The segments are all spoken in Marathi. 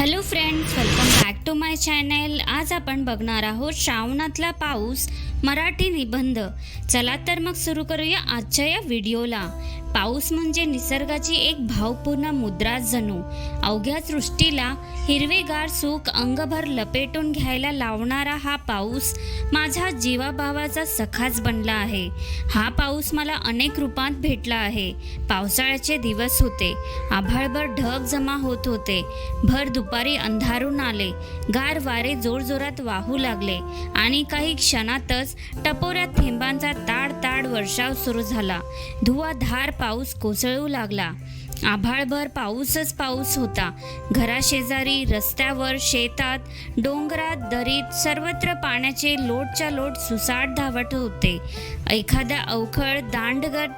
Hello friends welcome back to my channel आज आपण बघणार आहोत श्रावणातला पाऊस मराठी निबंध. चला तर मग सुरू करूया आजच्या या व्हिडिओला. पाऊस म्हणजे निसर्गाची एक भावपूर्ण मुद्रा जणू. अवघ्या सृष्टीला हिरवेगार सुख अंगभर लपेटून घ्यायला लावणारा हा पाऊस माझा जीवाभावाचा सखाच बनला आहे. हा पाऊस मला अनेक रूपात भेटला आहे. पावसाळ्याचे दिवस होते. आभाळभर ढग जमा होत होते. भर दुपारी अंधारून आले. गार वारे जोरजोरात वाहू लागले. आणि काही क्षणातच टपोऱ्यात थेंबांचा ताड ताड वर्षाव सुरू झाला. धुवाधार पाऊस कोसळू लागला. आभाळभर पाऊसच पाऊस होता. घराशेजारी रस्त्यावर शेतात डोंगरात दरीत सर्वत्र पाण्याचे लोटच्या लोट सुसाट धावत होते. एखाद्या अवखळ दांडगट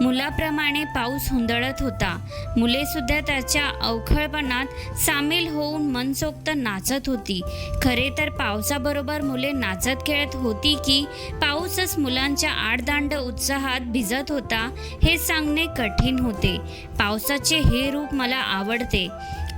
मुलाप्रमाणे पाऊस हुंदळत होता. मुलेसुद्धा त्याच्या अवखळपणात सामील होऊन मनसोक्त नाचत होती. खरे तर पावसाबरोबर मुले नाचत खेळत होती की पाऊसच मुलांच्या आडदांड उत्साहात भिजत होता हे सांगणे कठीण होते. पावसाचे हे रूप मला आवडते.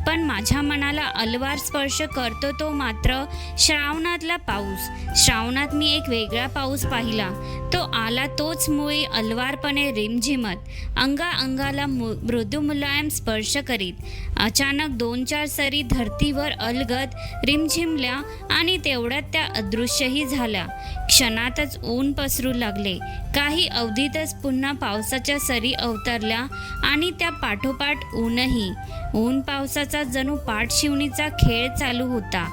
पण माझ्या मनाला अलवार स्पर्श करतो तो मात्र श्रावणातला पाऊस. श्रावणात मी एक वेगळा पाऊस पाहिला. तो आला तोच मुळी अलवारपणे रिमझिमत. अंगा अंगाला मृदू मुलायम स्पर्श करीत. अचानक दोन चार सरी धरतीवर अलगद रिमझिमल्या आणि तेवढ्यात त्या अदृश्यही झाल्या. क्षणातच ऊन पसरू लागले. काही अवधीतच पुन्हा पावसाच्या सरी अवतरल्या आणि त्या पाठोपाठ ऊनही. ऊन पावसाचा जणू पाठशिवणीचा खेळ चालू होता.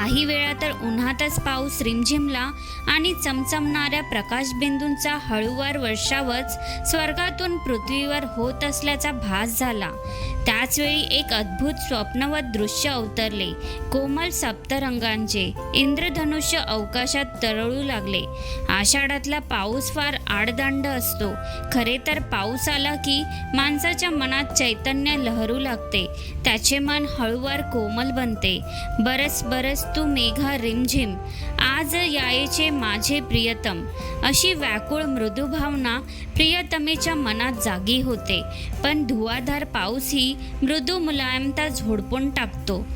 काही वेळा तर उन्हातच पाऊस रिमझिमला आणि चमचमणाऱ्या प्रकाशबिंदूंचा हळूवार वर्षावच स्वर्गातून पृथ्वीवर होत असल्याचा भास झाला. त्याचवेळी एक अद्भुत स्वप्नवत दृश्य अवतरले. कोमल सप्तरंगांचे. इंद्रधनुष्य अवकाशात तरळू लागले. आषाढातला पाऊस फार आडदांड असतो. खरे तर पाऊस आला की माणसाच्या मनात चैतन्य लहरू लागते. त्याचे मन हळूवार कोमल बनते. बरस बरस तू मेघा रिमझिम. आज यायचे माझे प्रियतम. अशी व्याकुळ मृदुभावना प्रियतमेच्या मनात जागी होते. पण धुवाधार पाऊस ही मृदू मुलायमता झोडपून टाकतो.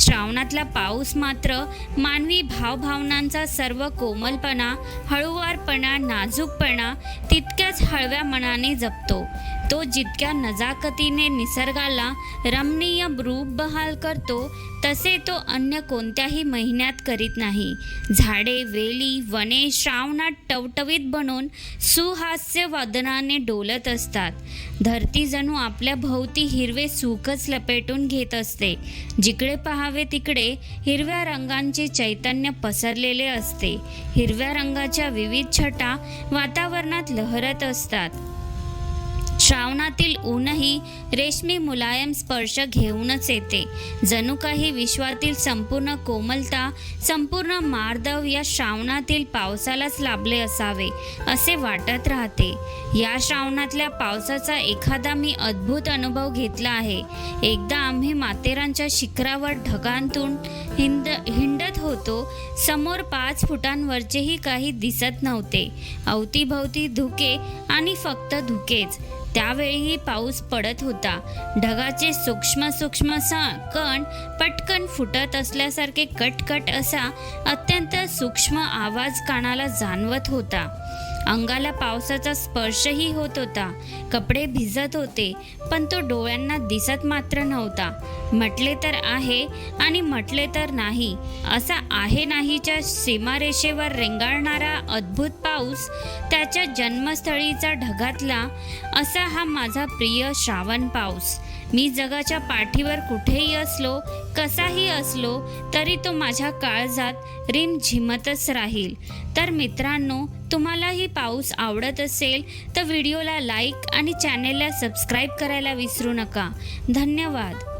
श्रावणातला पाऊस मात्र मानवी भावभावनांचा सर्व कोमलपणा हळुवारपणा नाजूकपणा तितक्याच हळव्या मनाने जपतो. तो जितक्या नजाकतीने निसर्गाला रमणीय रूप बहाल करतो तसे तो अन्य कोणत्याही महिन्यात करीत नाही. झाडे वेली वने श्रावणात टवटवीत बनून सुहास्य वदनाने डोलत असतात. धरती जणू आपल्या भोवती हिरवे सुखच लपेटून घेत असते. जिकडे पहावे तिकडे हिरव्या रंगांचे चैतन्य पसरलेले असते. हिरव्या रंगाच्या विविध छटा वातावरणात लहरत असतात. श्रावणातील ऊनही रेशमी मुलायम स्पर्श घेऊनच येते. जणू काही विश्वातील संपूर्ण कोमलता संपूर्ण मार्दव या श्रावणातील पावसालाच लाभले असावे असे वाटत राहते. या श्रावणातल्या पावसाचा एखादा मी अद्भुत अनुभव घेतला आहे. एकदा आम्ही मातेरांच्या शिखरावर ढगांतून हिंद हिंडत होतो. समोर पाच फुटांवरचेही काही दिसत नव्हते. अवतीभवती धुके आणि फक्त धुकेच. त्यावेळीही पाऊस पडत होता. ढगाचे सूक्ष्म सूक्ष्म सा कण पटकन फुटत असल्यासारखे कटकट असा अत्यंत सूक्ष्म आवाज कानाला जाणवत होता. अंगाला पावसाचा स्पर्शही होत होता. कपडे भिजत होते पण तो डोळ्यांना दिसत मात्र नव्हता. म्हटले तर आहे आणि म्हटले तर नाही. असा आहे नाहीच्या सीमारेषेवर रेंगाळणारा अद्भुत पाऊस त्याच्या जन्मस्थळीचा ढगातला असा हा माझा प्रिय श्रावण पाऊस. मी जगाच्या पाठीवर कुठेही असलो कसाही असलो तरी तो माझ्या काळजात रिम झिमतच राहील. तर मित्रांनो तुम्हालाही पाऊस आवडत असेल तर व्हिडिओला लाईक आणि चॅनेलला सबस्क्राईब करायला विसरू नका. धन्यवाद.